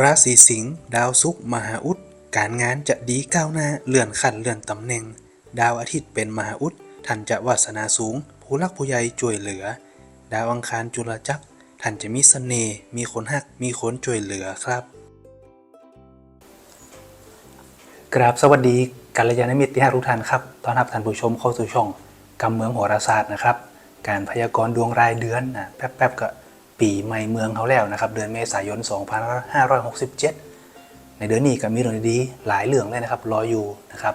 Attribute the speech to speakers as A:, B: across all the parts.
A: ราศีสิงห์ดาวศุกร์มหาอุดการงานจะดีก้าวหน้าเลื่อนขั้นเลื่อนตำแหน่ง ดาวอาทิตย์เป็นมหาอุดท่านจะวาสนาสูง ผู้รักผู้ใหญ่ช่วยเหลือ ดาวอังคารจุลจักรท่านจะมีเสน่ห์มีคนฮักมีคนช่วยเหลือครับกราบสวัสดีกัลยาณมิตรที่ทุกท่านครับต้อนรับท่านผู้ชมเข้าสู่ช่องกำเมืองโหราศาสตร์นะครับ การพยากรณ์ดวงรายเดือนนะแป๊บๆก็ ปีใหม่เมืองเขาแล้วนะครับ เดือนเมษายน 2567 ในเดือนนี้ก็มีเรื่องดีๆหลายเรื่องเลยนะครับรออยู่นะครับ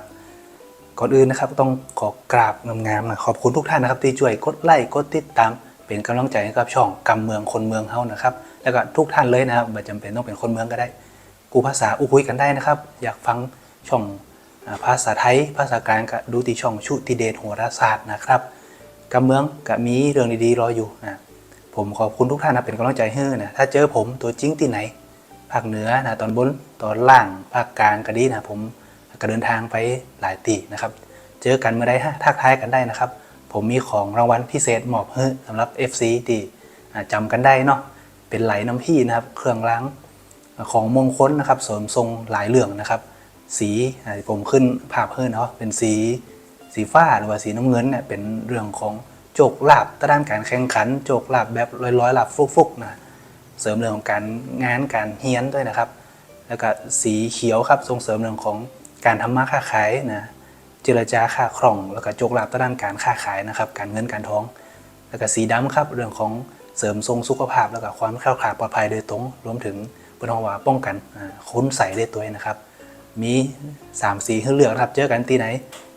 A: ก่อนอื่นนะครับต้องขอกราบงามๆนะขอบคุณทุกท่านนะครับที่ช่วยกดไลค์กดติดตาม เป็นกำลังใจให้กับช่องกำเมืองคนเมืองเฮานะครับ แล้วก็ทุกท่านเลยนะครับไม่จำเป็นต้องเป็นคนเมืองก็ได้ กูภาษาอู้คุยกันได้นะครับ อยากฟังช่องภาษาไทย ภาษากลางก็ดูที่ช่องชุติเดชโหราศาสตร์นะครับกำเมืองก็มีเรื่องดีๆรออยู่นะ ผมขอบคุณทุกท่านนะเป็นกำลังใจให้นะถ้าเจอผมตัวจริงที่ไหนภาคเหนือนะตอนบนตอนล่างภาคกลางก็ดีนะผมก็เดินทางไปหลายตีนะครับ เจอกันเมื่อใดฮะทักทายกันได้นะครับ ผมมีของรางวัลพิเศษมอบให้สำหรับ FC ที่อ่าจำกันได้เนาะเป็นไหลน้ำพี่นะครับ เครื่องล้างของมงคลนะครับเสริมทรงหลายเรื่องนะครับ สีผมขึ้นภาพให้เนาะเป็นสีสีฟ้าหรือว่าสีน้ำเงินเนี่ยเป็นเรื่องของ โจกลาบด้านการแข่งขัน โจกลาบแบบลอยๆลาบฟุกๆนะเสริมเรื่องของการงานการเฮียนด้วยนะครับ แล้วก็สีเขียวครับส่งเสริมเรื่องของการทำมาค้าขายนะเจรจาค้าคล่อง แล้วก็โจกลาบด้านการค้าขายนะครับ การเงินการท้อง แล้วก็สีดำครับเรื่องของเสริมทรงสุขภาพแล้วก็ความแคล้วคลาปลอดภัยโดยตรงรวมถึงบนห้องว่าป้องกันคุ้นใส่ได้ตัวเองนะครับมี3สีให้เลือกครับเจอกันที่ไหน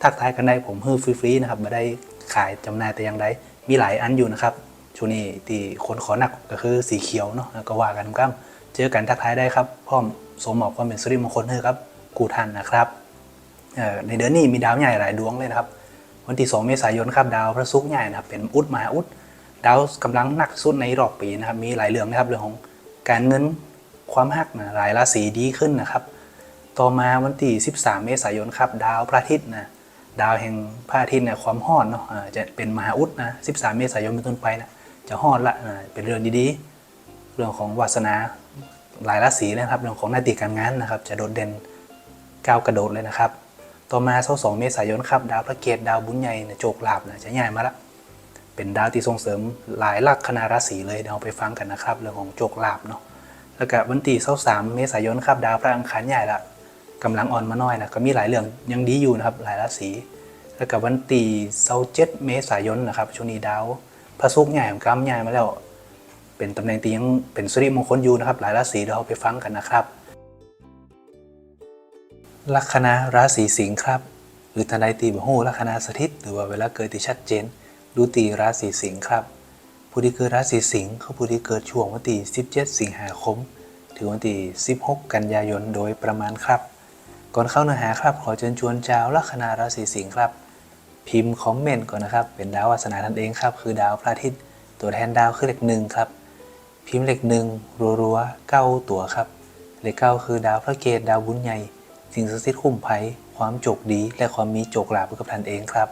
A: ทักทายกันได้ผมฮื้อฟรีๆนะครับม่ได้ ขายจำหน่ายแต่อย่างใดมีหลายอันอยู่นะครับช่วงนี้ที่คนขอหนักก็คือสีเขียวเนาะก็ว่ากันครับเจอกันทักทายได้ครับพร้อมสมหมอบความเป็นสิริมงคลให้ครับกูทันนะครับในเดือนนี้มีดาวใหญ่หลายดวงเลยนะครับ วันที่ 2 เมษายนครับดาวพระศุกร์ใหญ่นะครับเป็นอุดมหาอุดดาวกำลังหนักสุดในรอบปีนะครับ มีหลายเรื่องนะครับเรื่องของการเงินความหักนะหลายราศีดีขึ้นนะครับ ต่อมาวันที่ 13 เมษายนครับ ดาวพระอาทิตย์นะ ดาวแห่งพระอาทิตย์เนี่ยความฮ้อนเนาะจะเป็นมหาอุดนะ13 เมษายนเป็นต้นไปนะจะฮ้อนละเป็นเรื่องดีๆ เรื่องของวาสนาหลายราศีนะครับ เรื่องของหน้าที่การงานนะครับ จะโดดเด่นก้าวกระโดดเลยนะครับ ต่อมาเสาร์2เมษายนครับดาวพระเกตดาวบุญใหญ่เนี่ยโจกลาบนะจะใหญ่มาละเป็นดาวที่ส่งเสริมหลายลักคนาราศีเลยเดี๋ยวเราไปฟังกันนะครับ เรื่องของโจกลาบเนาะแล้วก็วันที่23เมษายนครับดาวพระอังคารใหญ่ละ กำลังอ่อนมาหน่อยนะก็มีหลายเรื่องยังดีอยู่นะครับหลายราศีแล้วก็วันที่27เจ็ดเมษายนนะครับช่วงนี้ดาวพระศุกร์ใหญ่ของกำใหญ่มาแล้ว เป็นตำแหน่งที่ยังเป็นสิริมงคลอยู่นะครับ หลายราศีเดี๋ยวเราไปฟังกันนะครับ ลัคนาราศีสิงห์ครับ หรือทนายตีบหูลัคนาสถิต หรือว่าเวลาเกิดที่ชัดเจน ดูตีราศีสิงห์ครับ ผู้ที่เกิดราศีสิงห์คือผู้ที่เกิดช่วงวันที่17 สิงหาคม ถึงวันที่16 กันยายนโดยประมาณครับ ก่อนเข้าเนื้อหาครับ ขอเชิญชวนชาวลัคนาราศีสิงห์ครับ พิมพ์คอมเมนต์ก่อนนะครับ เป็นดาววาสนาท่านเองครับ คือดาวพระอาทิตย์ ตัวแทนดาวคือเลขหนึ่งครับ พิมพ์เลขหนึ่งรัวๆเก้าตัวครับ เลขเก้าคือดาวพระเกตดาวบุญใหญ่ สิ่งศักดิ์สิทธิ์คุ้มภัย ความโจกดี และความมีโจกลาภกับท่านเองครับ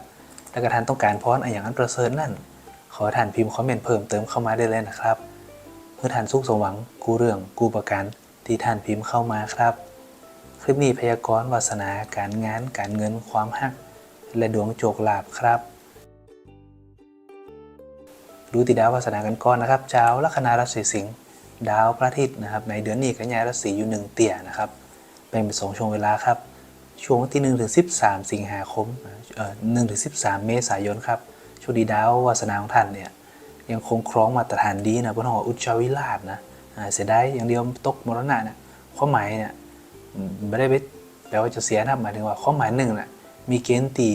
A: และก็ท่านต้องการพรออย่างนั้นประเสริฐนั่น ขอท่านพิมพ์คอมเมนต์เพิ่มเติมเข้ามาได้เลยนะครับ เพื่อท่านสุขสมหวังกู้เรื่องกู้ประกันที่ท่านพิมพ์เข้ามาครับ คลิปนี้พยากรณ์วาสนาการงานการเงินความหัก และดวงโจกลาภครับดูติดดาววาสนากันก่อนนะครับเจ้าลัคนาราศีสิงห์ดาวพระอาทิตย์นะครับ ในเดือนนี้กันยายราศีอยู่หนึ่งเตี่ยนะครับแบ่งเป็นสองช่วงเวลาครับ ช่วงวันที่1ถึง13สิงหาคมเอ่อ1ถึง13เมษายนครับช่วงดีดาววาสนาของท่านเนี่ยยังคงครองมาตรฐานดีนะบนหออุจจาวิลาศนะเสียดายอย่างเดียวตกมรณะนะความหมายเนี่ย ไม่ได้ไปแปลว่าจะเสียนะหมายถึงว่าความหมายหนึ่งนะมีเกณฑ์ตี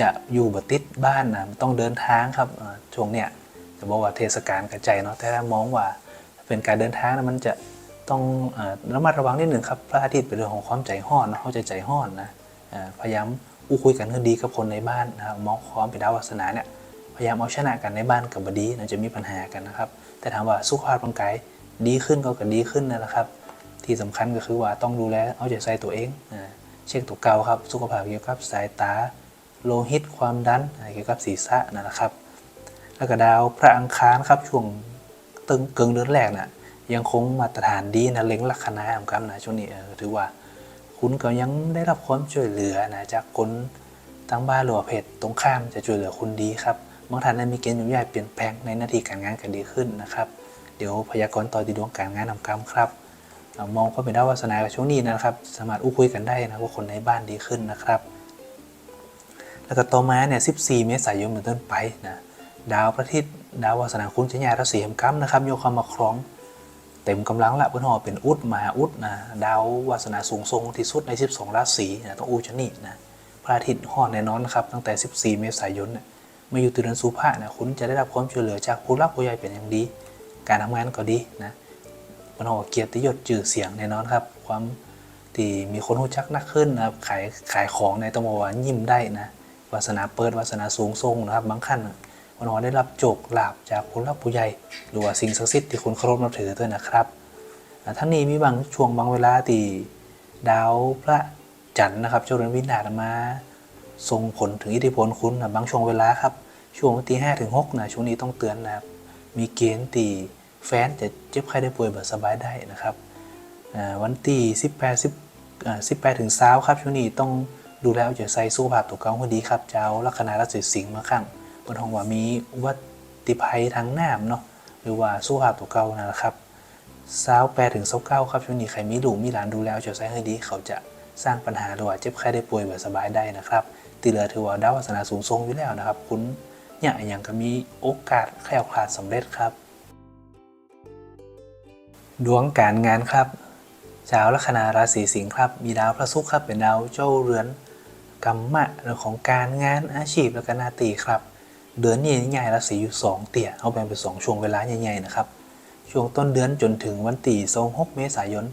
A: จะอยู่บติดบ้านนะต้องเดินทางครับช่วงเนี้ยจะบอกว่าเทศกาลกระจายเนาะแต่ถ้ามองว่าเป็นการเดินทางนะมันจะต้องระมัดระวังนิดหนึ่งครับพระอาทิตย์เป็นเรื่องของความใจห้อนนะเขาจะใจห้อนนะพยายามอู้คุยกันให้ดีกับคนในบ้านนะครับมองความเป็นดาววาสนาเนี่ยพยายามเอาชนะกันในบ้านกับบดีนะจะมีปัญหากันนะครับ แต่ถามว่าสุขภาพร่างกายดีขึ้นก็ก็ดีขึ้นนั่นแหละครับ ที่สำคัญก็คือว่าต้องดูแลเอาใจใส่ตัวเองเช็คตัวเกาครับ สุขภาพเกี่ยวกับสายตา โลหิตความดันเกี่ยวกับศีรษะนั่นแหละครับ แล้วก็ดาวพระอังคารครับช่วงตึงเกิงเดือนแรกน่ะยังคงมาตรฐานดีนะเล็งลักษณะของกันนะช่วงนี้เออถือว่า คุณก็ยังได้รับความช่วยเหลือนะจากคนทั้งบ้านหรือว่าเพจตรงข้ามจะช่วยเหลือคุณดีครับบางท่านนั้นมีเกณฑ์ยุ่งยากเปลี่ยนแปลงในหน้าที่การงานกันดีขึ้นนะครับ เดี๋ยวพยากรณ์ต่อดีดวงการงานนำกรรมครับ เอามองก็เป็นดาววาสนากับช่วงนี้นะครับ สามารถอู้คุยกันได้นะว่าคนในบ้านดีขึ้นนะครับ แล้วก็ต่อมาเนี่ย 14 เมษายนเป็นต้นไปนะดาวพระอาทิตย์ดาววาสนาคุณจะยายราศีแห่งกรรมนะครับโยกเข้ามาครองเต็มกำลังละเพื่อนหอเป็นอุดมหาอุดนะดาววาสนาสูงทรงที่สุดใน 12 ราศีนะต้องอูชนีนะพระอาทิตย์หอแน่นอนนะครับตั้งแต่ 14 เมษายนนะมาอยู่ตื่นสุภานะคุณจะได้รับความช่วยเหลือจากผู้รักผู้ใหญ่เป็นอย่างดี การทำงานก็ดีนะ เพื่อนหอเกียรติยศจื่อเสียงแน่นอนครับ ความที่มีคนรู้จักนักขึ้นนะครับขายขายของในต้องบอกว่ายิ้มได้นะวาสนาเปิดวาสนาสูงทรงนะครับบางขั้นน่ะวันนอได้รับโจกลาบจากผู้รับผู้ใหญ่หรือว่าสิ่งศักดิ์สิทธิ์ที่คุณเคารพนับถือด้วยนะครับอ่าทั้งนี้มีบางช่วงบางเวลาที่ดาวพระจันทร์นะครับเจ้าเรือนวินาศมาส่งผลถึงอิทธิพลคุณนะบางช่วงเวลาครับ ช่วงวันที่ห้าถึงหกนะช่วงนี้ต้องเตือนนะครับมีเกณฑ์ตี แฟนจะเจ็บไข้ได้ป่วยแบบสบายได้นะครับวันที่สิบแปดสิบสิบแปดถึงเช้าครับช่วงนี้ต้องดูแลเอาใจใส่สุขภาพตัวเก่าให้ดีครับ เจ้าลัคนาราศีสิงห์มาข้างบนห้องว่ามีอุบัติภัยทางน้ำเนาะหรือว่าสู้ภาพตัวเก่านะครับสาวแปดถึงสาเก้าครับช่วงนี้ใครมีลูกมีหลานดูแลเจ้าใส่ให้ดีเขาจะสร้างปัญหาหรือว่าเจ็บไข้ได้ป่วยแบบสบายได้นะครับตีเหลือถือว่าดาววาสนาสูงทรงอยู่แล้วนะครับ คุณเนี่ยอย่างก็มีโอกาสแคล้วคลาดสำเร็จครับ ดวงการงานครับ ชาวลัคนาราศีสิงห์ครับ มีดาวพระศุกร์ครับเป็นดาวเจ้าเรือนกรรมะเรื่องของการงานอาชีพและก็หนาตีครับ เดือนนี้ใหญ่ราศีอยู่2เตี่ยเอาแบ่งเป็น2ช่วงเวลาใหญ่ๆนะครับ ช่วงต้นเดือนจนถึงวันที่26เมษายน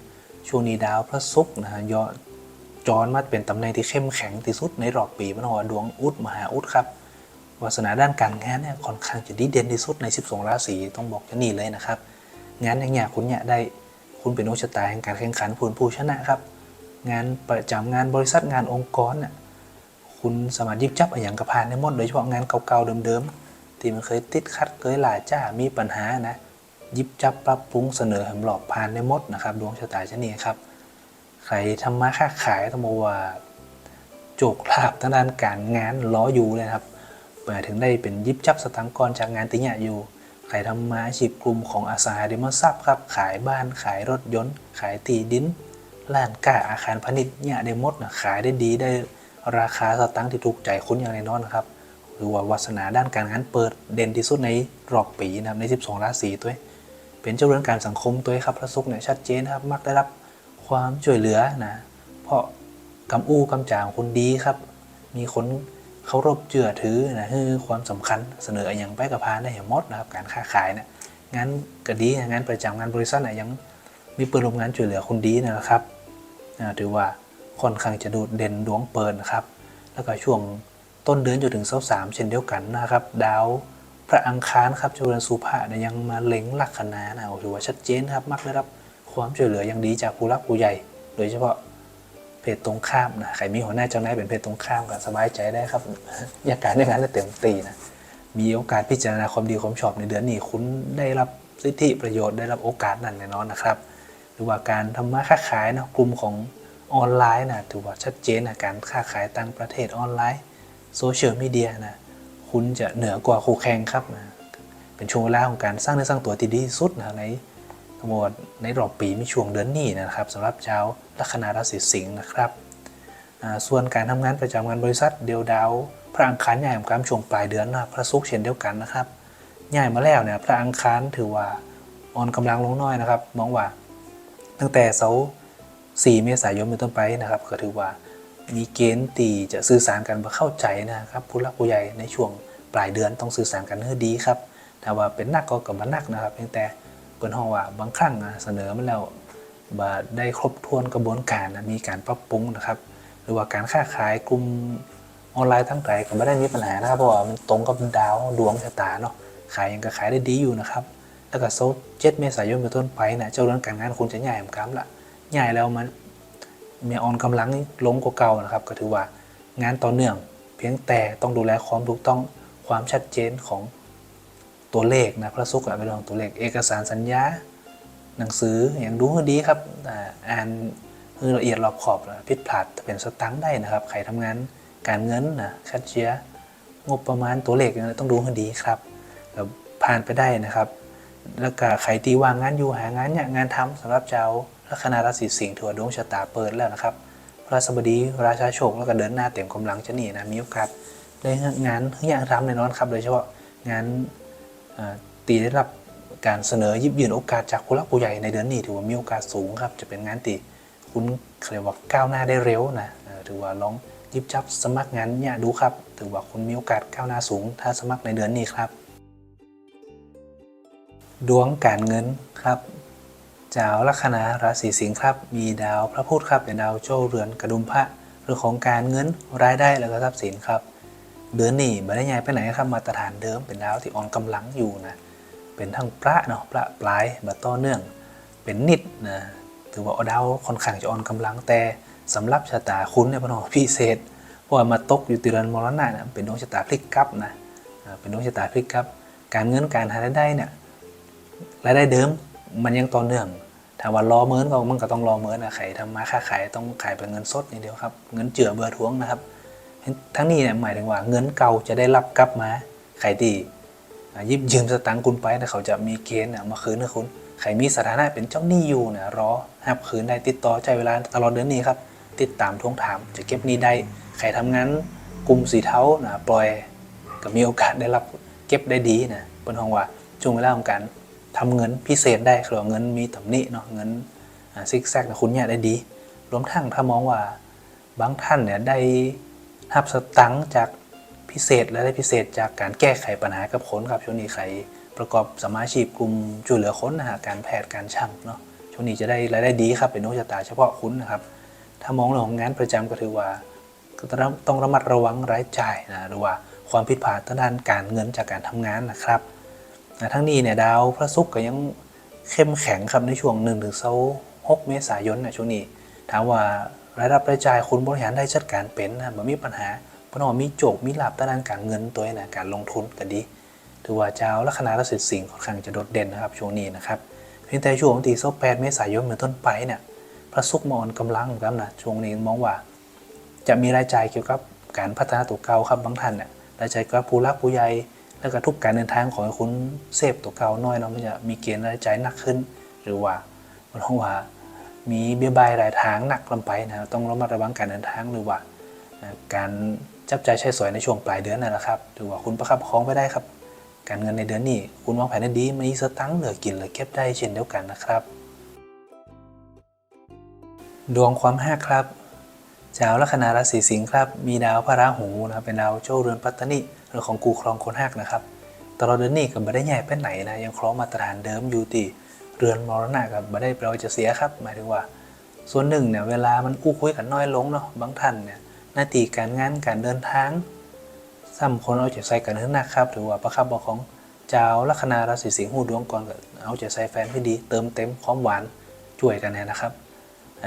A: ช่วงนี้ดาวพระศุกร์นะฮะยอจรมาเป็นตำแหน่งที่เข้มแข็งที่สุดในรอบปีมันว่าดวงอุดมหาอุดครับวาสนาด้านการงานเนี่ยค่อนข้างจะดีเด่นที่สุดใน 12 ราศีต้องบอกจะนี่เลยนะครับ งานอย่างเงี้ยคุณเนี่ยได้คุณเป็นโอชะตาแห่งการแข่งขันผลผู้ชนะครับ งานประจำงานบริษัทงานองค์กรน่ะคุณสามารถยิบจับอย่างกระพานได้หมดโดยเฉพาะงานเก่าๆเดิมๆที่มันเคยติดขัดเคยหลายจ้ามีปัญหานะยิบจับปรับปรุงเสนอห้มันหลอบผ่านได้หมดนะครับ ดวงชะตาชะนีครับ ใครทำมาค้าขายต้องบอกว่าโจกลาบทางด้านการงานล้ออยู่เลยครับหมายถึงได้เป็นยิบจับสตังค์กรจากงานติเนียอยู่ ใครทำมาอาชีพกลุ่มของอสังหาริมทรัพย์ครับ ขายบ้านขายรถยนต์ ขายที่ดินร้านค้าอาคารพาณิชย์เนี่ยได้มดนะขายได้ดีได้ราคาสตังค์ที่ถูกใจคุณอย่างแน่นอนนะครับหรือว่าวาสนาด้านการงานเปิดเด่นที่สุดในรอบปีนะครับใน 12 ราศีตัวเองเป็นเจ้าเรือนการสังคมตัวเองครับพระศุกร์เนี่ยชัดเจนนะครับมักได้รับความช่วยเหลือนะเพราะกำอู้กำจ่าของคุณดีครับ มีคน เคารพเชื่อถือนะคือความสำคัญเสนออย่างไปกับพานได้อย่างมดนะครับการค้าขายเนี่ยงานก็ดีงานประจำงานบริษัทเนี่ยยังมีเปิดโรงงานช่วยเหลือคุณดีนะครับถือว่าค่อนข้างจะโดดเด่นดวงเปิดนะครับ แล้วก็ช่วงต้นเดือนจนถึงเสาสามเช่นเดียวกันนะครับ ดาวพระอังคารครับจุลสุภาเนี่ยยังมาเล็งลักคนานะถือว่าชัดเจนครับมักได้รับความช่วยเหลืออย่างดีจากผู้รักผู้ใหญ่ โดยเฉพาะ เพศตรงข้ามนะใครมีหัวหน้าเจ้านายเป็นเพศตรงข้ามก็สบายใจได้ครับอยากการอย่างนั้นเต็มตีนะมีโอกาสพิจารณาความดีความชอบในเดือนนี้คุณได้รับสิทธิประโยชน์ได้รับโอกาสนั้นแน่นอนนะครับ หรือว่าการทำมาค้าขายนะกลุ่มของออนไลน์นะถือว่าชัดเจนนะการค้าขายต่างประเทศออนไลน์โซเชียลมีเดียนะคุณจะเหนือกว่าคู่แข่งครับนะเป็นช่วงเวลาของการสร้างเนื้อสร้างตัวที่ดีสุดนะใน ทั้งหมดในรอบปีมีช่วงเดือนนี้นะครับสำหรับชาวลัคนาราศีสิงห์นะครับส่วนการทำงานประจำงานบริษัทเดียวดาวพระอังคารใหญ่ของการช่วงปลายเดือนนะพระศุกร์เช่นเดียวกันนะครับใหญ่มาแล้วเนี่ยพระอังคารถือว่าอ่อนกำลังลงน้อยนะครับมองว่า ตั้งแต่เสาร์4เมษายนเป็นต้นไปนะครับก็ถือว่ามีเกณฑ์ตีจะสื่อสารกันมาเข้าใจนะครับผู้หลักผู้ใหญ่ในช่วงปลายเดือนต้องสื่อสารกันให้ดีครับแต่ว่าเป็นนักก็กับมันนักนะครับเพียงแต่ เปิดห้องว่าบางครั้งเสนอมาแล้วบาได้ครบถ้วนกระบวนการมีการปรับปรุงนะครับ หรือว่าการค้าขายกลุ่มออนไลน์ทั้งไกลก็ไม่ได้มีปัญหานะครับเพราะว่ามันตรงกับดาวดวงชะตาเนาะขายยังก็ขายได้ดีอยู่นะครับ แล้วก็โซเจ็ดเมษายนเป็นต้นไปนะเจ้าเรื่องการงานคุณจะใหญ่เหมือนกันละใหญ่แล้วมันมีออนกำลังลงกว่าเก่านะครับ ก็ถือว่างานต่อเนื่อง เพียงแต่ต้องดูแลความถูกต้องความชัดเจนของ ตัวเลขนะพระสุขเป็นเรื่องของตัวเลข เอกสารสัญญา หนังสืออย่างดูให้ดีครับอ่านให้ละเอียดรอบขอบนะผิดพลาดเป็นสตังค์ได้นะครับใครทำงานการเงินนะคัดเชียงบประมาณตัวเลขต้องดูให้ดีครับแล้วผ่านไปได้นะครับ แล้วก็ใครตีว่างงานอยู่หางานเนี่ยงานทำสำหรับเจ้าลัคนาราศีสิงห์ถือว่าดวงชะตาเปิดแล้วนะครับพระสบดีราชาโชคแล้วก็เดินหน้าเต็มกำลังจะหนีนะมีโอกาสได้งานทุกอย่างทำแน่นอนครับโดยเฉพาะงาน ตีได้รับการเสนอยิบยืนโอกาสจากผู้หลักผู้ใหญ่ในเดือนนี้ถือว่ามีโอกาสสูงครับ จะเป็นงานตีคุณเรียกว่าก้าวหน้าได้เร็วนะเอ่อถือว่าลองยิบจับสมัครงานเนี่ยดูครับ ถือว่าคุณมีโอกาสก้าวหน้าสูง ถ้าสมัครในเดือนนี้ครับ ดวงการเงินครับจ้าลัคนาราศีสิงห์ครับ มีดาวพระพุธครับเป็นดาวโจ้เรือนกระดุมพระเรื่องของการเงินรายได้แล้วก็ทรัพย์สินครับ เดือนนี้ไม่ได้ย้ายไปไหนครับมาตรฐานเดิมเป็นดาวที่อ่อนกำลังอยู่นะเป็นทั้งพระเนาะพระปลายบัต่อเนื่องเป็นนิดนะถือว่าดาวค่อนข้างจะอ่อนกำลังแต่สำหรับชะตาคุณเนี่ยพนอพิเศษเพราะว่ามาตกอยู่ติรันมรณะนะเป็นดวงชะตาพลิกกลับนะเป็นดวงชะตาพลิกกลับ การเงินการหารายได้เนี่ยรายได้เดิมมันยังต่อเนื่องถ้าว่ารอเมินก็มันก็ต้องรอเมินนะใครทำมาค้าขายต้องขายเป็นเงินสดอย่างเดียวครับ เงินเจือเบื่อทวงนะครับ ทั้งนี้เนี่ยหมายถึงว่าเงินเก่าจะได้รับกลับมาใครดีอ่ยิบยืมสตังค์คุณไปแต่เขาจะมีเกณฑ์มาคืนให้คุณใครมีสถานะเป็นเจ้าหนี้อยู่เนี่ยรอหับคืนได้ติดต่อใจเวลาตลอดเดือนนี้ครับ ติดตามทวงถามจะเก็บหนี้ได้ใครทำงานกลุ่มสีเทานะปล่อยก็มีโอกาสได้รับเก็บได้ดีนะบนห้องว่าช่วงเวลาของการทำเงินพิเศษได้คือเงินมีตำหนิเนาะเงินซิกแซกนะคุณเนี่ยได้ดี รวมทั้งถ้ามองว่าบางท่านเนี่ยได้ รับสตังค์จากพิเศษและได้พิเศษจากการแก้ไขปัญหากับคนครับช่วงนี้ใครประกอบสมาชีพกลุ่มช่วยเหลือคนนะฮะการแพทย์การช่างเนาะช่วงนี้จะได้รายได้ดีครับเป็นโนชะตาเฉพาะคุณนะครับ ถ้ามองเรื่องของงานประจำก็ถือว่า ก็ต้องระมัดระวังรายจ่ายนะหรือว่าความผิดพลาดทางด้านการเงินจากการทำงานนะครับนะทั้งนี้เนี่ยดาวพระศุกร์ก็ยังเข้มแข็งครับในช่วง1นถึงหกเมษายนนะช่วงนี้ถามว่า รายรับรายจ่ายคุณบริหารได้จัดการเป็นนะมันมีปัญหาเพราะว่ามีโจกมีหลับด้านการเงินตัวนะการลงทุนก็ดีถือว่าเจ้าลัคนาราศีสิงห์ค่อนข้างจะโดดเด่นนะครับช่วงนี้นะครับเพียงแต่ช่วงที่แปดเมษายนเป็นต้นไปเนี่ยพระศุกมอนกำลังครับนะช่วงนี้มองว่า จะมีรายจ่ายเกี่ยวกับการพัฒนาตัวเก่าครับบางท่านเนี่ยรายจ่ายกับผู้รักผู้ใหญ่แล้วก็ทุกการเดินทางของคุณเซฟตัวเก่าน้อยเนาะมันจะมีเกณฑ์รายจ่ายหนักขึ้น หรือว่ามันห้องว่า มีเบี้ยบายรายทางหนักลงไปนะต้องระมัดระวังการเดินทางหรือว่าการจับใจใช้สอยในช่วงปลายเดือนนั่นแหละครับถือว่าคุณประคับประคองไปได้ครับ การเงินในเดือนนี้คุณวางแผนได้ดีมีสตังค์เหลือกินเหลือเก็บได้เช่นเดียวกันนะครับ ดวงความห้าครับชาวลัคนาราศีสิงห์ครับ มีดาวพระราหูนะครับเป็นดาวโจ้เรือนปัตตนิเรื่องของกูครองคนหักนะครับตลอดเดือนนี้ก็ไม่ได้ใหญ่ไปไหนนะยังครองมาตรฐานเดิมอยู่ที่ เรือนมรณะกับไม่ได้แปลว่าจะเสียครับ หมายถึงว่า ส่วนหนึ่งเนี่ยเวลามันอู้คุยกันน้อยลงเนาะบางท่านเนี่ยหน้าที่การงานการเดินทางซ้ำคนเอาใจใส่กันขึ้นหนักครับถือว่าประคับประคองเจ้าลัคนาราศีสิงห์หูดวงก่อนก็เอาใจใส่แฟนให้ดี เติมเต็มความหวานช่วยกันนะครับ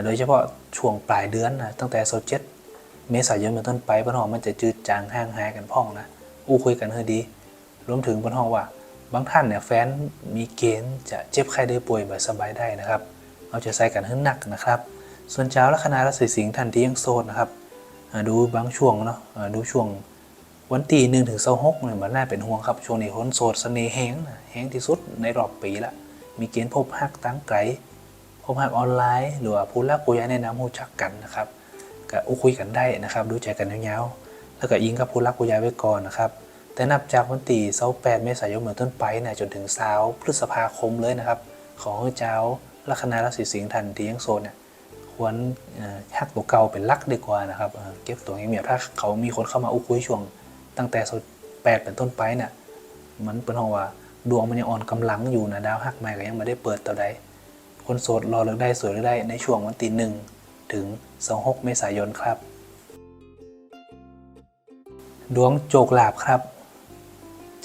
A: โดยเฉพาะช่วงปลายเดือนนะตั้งแต่โซเจ็ดเมษายนเป็นต้นไปบนห้องมันจะจืดจางห่างหายกันพ่องนะอู้คุยกันเฮอดี รวมถึงบนห้อว่า บางท่านเนี่ยแฟนมีเกณฑ์จะเจ็บไข้ได้ป่วยแบบสบายได้นะครับเอาใจะใส่กันให้หนักนะครับ ส่วนเจ้าลัคนาราศีสิงห์ท่านที่ยังโสดนะครับดูบางช่วงเนาะดูช่วงวันที่หนึ่งถึงเสาหกเนี่ยมันน่าเป็นห่วงครับช่วงนี้คนโสดเสน่ห์แห้งนะแห้งที่สุดในรอบปีละมีเกณฑ์พบฮักตั้งไกลพบหักออนไลน์ หรือว่าผู้รักผู้ใหญ่แนะนำรู้จักกันนะครับก็อุคุยกันได้นะครับดูใจกันยาวๆแล้วก็อิงกับผู้รักผู้ใหญ่ไว้ก่อนนะครับ แต่นับจากวันที่28เมษายนเป็นต้นไปนี่ยจนถึง20พฤษภาคมเลยนะครับ ของเจ้าลัคนาราศีสิงห์ทันทียังโซนเนี่ยควรเอ่อหักตัวเก่าเป็นลักดีกว่านะครับเก็บตัวเงียบๆถ้าเขามีคนเข้ามาอุ้คุยช่วง ตั้งแต่28เป็นต้นไปเนี่ยมันเป็นห้องว่าดวงมันยังอ่อนกำลังอยู่นะดาวหักใหม่ก็ยังไม่ได้เปิดตัวใดคนโสดรอเลือกได้สวยเลือกได้ในช่วงวันที่หนึ่งถึง26เมษายนครับ ดวงโจกลาบครับ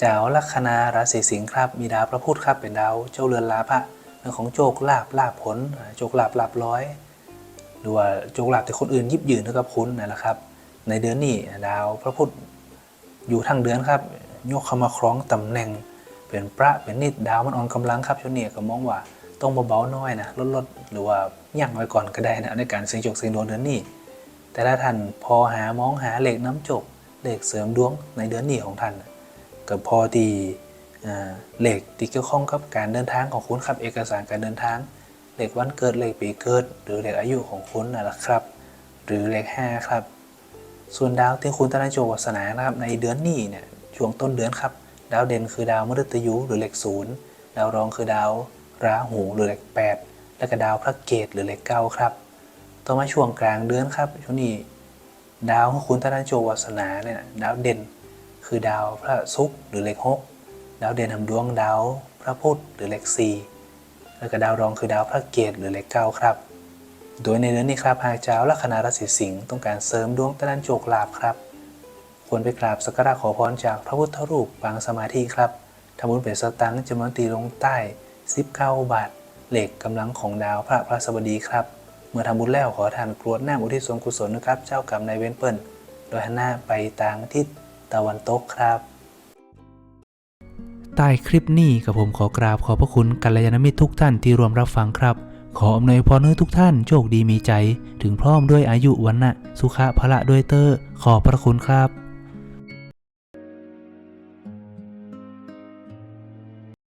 A: เจ้าลัคนาราศีสิงห์ครับมีดาวพระพุธครับเป็นดาวเจ้าเรือนลาภะเรื่องของโจกลาบลาบผลโจกลาบลาบร้อย หรือว่าโจกลาบแต่คนอื่นยิบยืนเท่ากับคุณนั่นแหละครับ ในเดือนนี้ดาวพระพุธอยู่ทั้งเดือนครับยกเข้ามาครองตำแหน่ง เป็นพระเป็นนิดดาวมันอ่อนกำลังครับช่วงนี้ก็มองว่าต้องเบาๆน้อยนะลดลดหรือว่ายั่งไว้ก่อนก็ได้นะในการเสียงโชคเสียงดวงเดือนนี้ แต่ถ้าท่านพอหามองหาเหล็กน้ำจกเหล็กเสริมดวงในเดือนนี้ของท่านนะ ก็พอดีเหล็กที่เกี่ยวข้องกับการเดินทางของคุณครับเอกสารการเดินทางเหล็กวันเกิดเหล็กปีเกิด หรือเหล็กอายุของคุณนั่นแหละครับ หรือเลข5ครับ ส่วนดาวที่คุณตั้งโจวาสนานะครับในเดือนนี้เนี่ยช่วงต้นเดือนครับ ดาวเด่นคือดาวมฤตยูหรือเลขศูนย์ดาวรองคือดาวราหูหรือเลข8และก็ดาวพระเกตหรือเลขเก้าครับต่อมาช่วงกลางเดือนครับช่วงนี้ดาวของคุณตั้งโจวาสนาเนี่ยดาวเด่น คือดาวพระศุกร์หรือเลขหกดาวเด่นทำดวงดาวพระพุธหรือเลขสี่แล้วก็ดาวรองคือดาวพระเกตหรือเลขเก้าครับ โดยในเดือนนี้ครับหากเจ้าลัคนาราศีสิงห์ต้องการเสริมดวงตะนันโจกลาภครับ ควรไปกราบสักการะขอพรจากพระพุทธรูปปางสมาธิครับทำบุญเป็นสตังค์จำนวนตีลงใต้ซิบเก้าบาทเหล็กกำลังของดาวพระพระสบดีครับ เมื่อทำบุญแล้วขอทานกรวดหน้ำอุทิศส่วนกุศลนะครับ เจ้ากรรมนายเวรเปิลโดยหันหน้าไปทางทิศ ตะวันตกครับ
B: ใต้คลิปนี้กับผมขอกราบขอพระคุณกัลยาณมิตรทุกท่านที่ร่วมรับฟังครับ ขออำนวยพรให้ทุกท่านโชคดีมีใจ ถึงพร้อมด้วยอายุวันนะสุขะพละด้วยเตอร์ขอพระคุณครับ